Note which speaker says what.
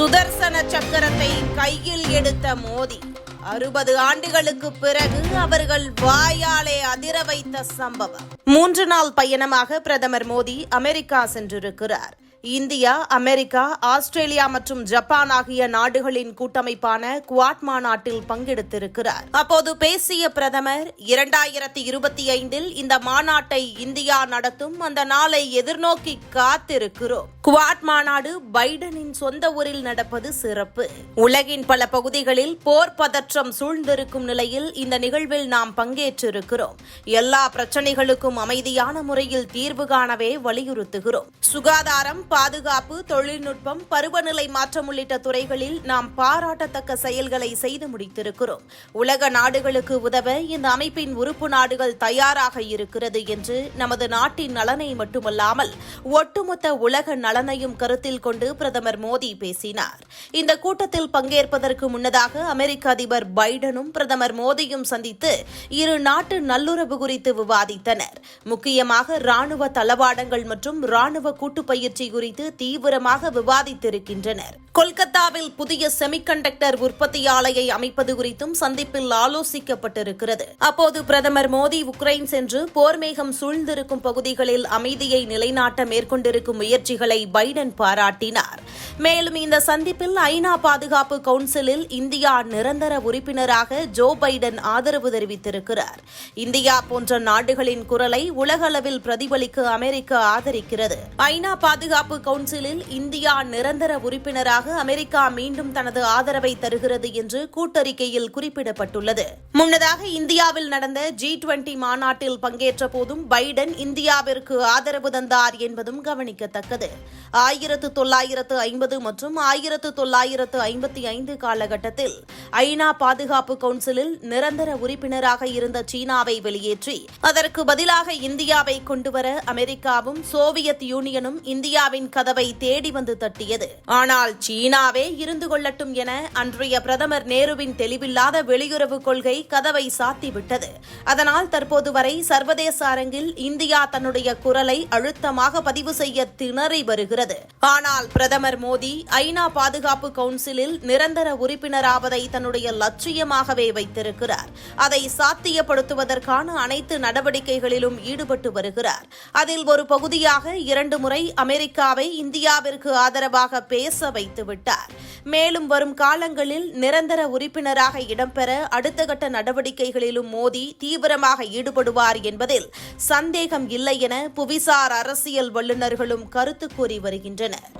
Speaker 1: சுதர்சன சக்கரத்தை கையில் எடுத்த மோடி அறுபது ஆண்டுகளுக்கு பிறகு அவர்கள் வாயாலே அதிர வைத்த சம்பவம். மூன்று நாள் பயணமாக பிரதமர் மோடி அமெரிக்கா சென்றிருக்கிறார். இந்தியா அமெரிக்கா ஆஸ்திரேலியா மற்றும் ஜப்பான் ஆகிய நாடுகளின் கூட்டமைப்பான குவாட் மாநாட்டில் பங்கெடுத்திருக்கிறார். அப்போது பேசிய பிரதமர் இரண்டாயிரத்தி இருபத்தி ஐந்தில் இந்த மாநாட்டை இந்தியா நடத்தும் அந்த நாளை எதிர்நோக்கி காத்திருக்கிறோம். குவாட் மாநாடு பைடனின் சொந்த ஊரில் நடப்பது சிறப்பு. உலகின் பல பகுதிகளில் போர் பதற்றம் சூழ்ந்திருக்கும் நிலையில் இந்த நிகழ்வில் நாம் பங்கேற்றிருக்கிறோம். எல்லா பிரச்சனைகளுக்கும் அமைதியான முறையில் தீர்வு காணவே வலியுறுத்துகிறோம். சுகாதாரம் பாதுகாப்பு தொழில்நுட்பம் பருவநிலை மாற்றம் உள்ளிட்ட துறைகளில் நாம் பாராட்டத்தக்க செயல்களை செய்து முடித்திருக்கிறோம். உலக நாடுகளுக்கு உதவ இந்த அமைப்பின் உறுப்பு நாடுகள் தயாராக இருக்கிறது என்று நமது நாட்டின் நலனை மட்டுமல்லாமல் ஒட்டுமொத்த உலக நலனையும் கருத்தில் கொண்டு பிரதமர் மோடி பேசினார். இந்த கூட்டத்தில் பங்கேற்பதற்கு முன்னதாக அமெரிக்க அதிபர் பைடனும் பிரதமர் மோடியும் சந்தித்து இரு நாட்டு நல்லுறவு குறித்து விவாதித்தனர். முக்கியமாக ராணுவ தளவாடங்கள் மற்றும் ராணுவ கூட்டு பயிற்சி குறித்து தீவிரமாக விவாதித்திருக்கின்றனர். கொல்கத்தாவில் புதிய செமிகண்டக்டர் உற்பத்தி ஆலையை அமைப்பது குறித்தும் சந்திப்பில் ஆலோசிக்கப்பட்டிருக்கிறது. அப்போது பிரதமர் மோடி உக்ரைன் சென்று போர் மேகம் சூழ்ந்திருக்கும் பகுதிகளில் அமைதியை நிலைநாட்ட மேற்கொண்டிருக்கும் முயற்சிகளை பைடன் பாராட்டினார். மேலும் இந்த சந்திப்பில் ஐநா பாதுகாப்பு கவுன்சிலில் இந்தியா நிரந்தர உறுப்பினராக ஜோ பைடன் ஆதரவு தெரிவித்திருக்கிறார். இந்தியா போன்ற நாடுகளின் குரலை உலகளவில் பிரதிபலிக்க அமெரிக்கா ஆதரிக்கிறது. ஐநா பாதுகாப்பு கவுன்சிலில் இந்தியா நிரந்தர உறுப்பினராக அமெரிக்கா மீண்டும் தனது ஆதரவை தருகிறது என்று கூட்டறிக்கையில் குறிப்பிடப்பட்டுள்ளது. முன்னதாக இந்தியாவில் நடந்த ஜி டுவெண்டி மாநாட்டில் பங்கேற்ற போதும் பைடன் இந்தியாவிற்கு ஆதரவு தந்தார் என்பதும் கவனிக்கத்தக்கது. ஆயிரத்து தொள்ளாயிரத்து ஐம்பது மற்றும் ஆயிரத்து தொள்ளாயிரத்து ஐம்பத்தி ஐந்து காலகட்டத்தில் ஐநா பாதுகாப்பு கவுன்சிலில் நிரந்தர உறுப்பினராக இருந்த சீனாவை வெளியேற்றி அதற்கு பதிலாக இந்தியாவை கொண்டுவர அமெரிக்காவும் சோவியத் யூனியனும் இந்தியாவின் கதவை தேடி வந்து தட்டியது. ஆனால் சீனாவே இருந்து கொள்ளட்டும் என அன்றைய பிரதமர் நேருவின் தெளிவில்லாத வெளியுறவு கொள்கை கதவை சாத்திவிட்டது. அதனால் தற்போது வரை சர்வதேச அரங்கில் இந்தியா தன்னுடைய குரலை அழுத்தமாக பதிவு செய்ய திணறி வருகிறது. ஆனால் பிரதமர் மோடி ஐநா பாதுகாப்பு கவுன்சிலில் நிரந்தர உறுப்பினராவதை தன்னுடைய லட்சியமாகவே வைத்திருக்கிறார். அதை சாத்தியப்படுத்துவதற்கான அனைத்து நடவடிக்கைகளிலும் ஈடுபட்டு வருகிறார். அதில் ஒரு பகுதியாக இரண்டு முறை அமெரிக்காவை இந்தியாவிற்கு ஆதரவாக பேச வைத்துவிட்டார் மேலும் வரும் காலங்களில் நிரந்தர உறுப்பினராக இடம்பெற அடுத்த கட்ட நடவடிக்கைகளிலும் மோடி தீவிரமாக ஈடுபடுவார் என்பதில் சந்தேகம் இல்லை என புவிசார் அரசியல் வல்லுநர்களும் கருத்து கூறி வருகின்றனர்.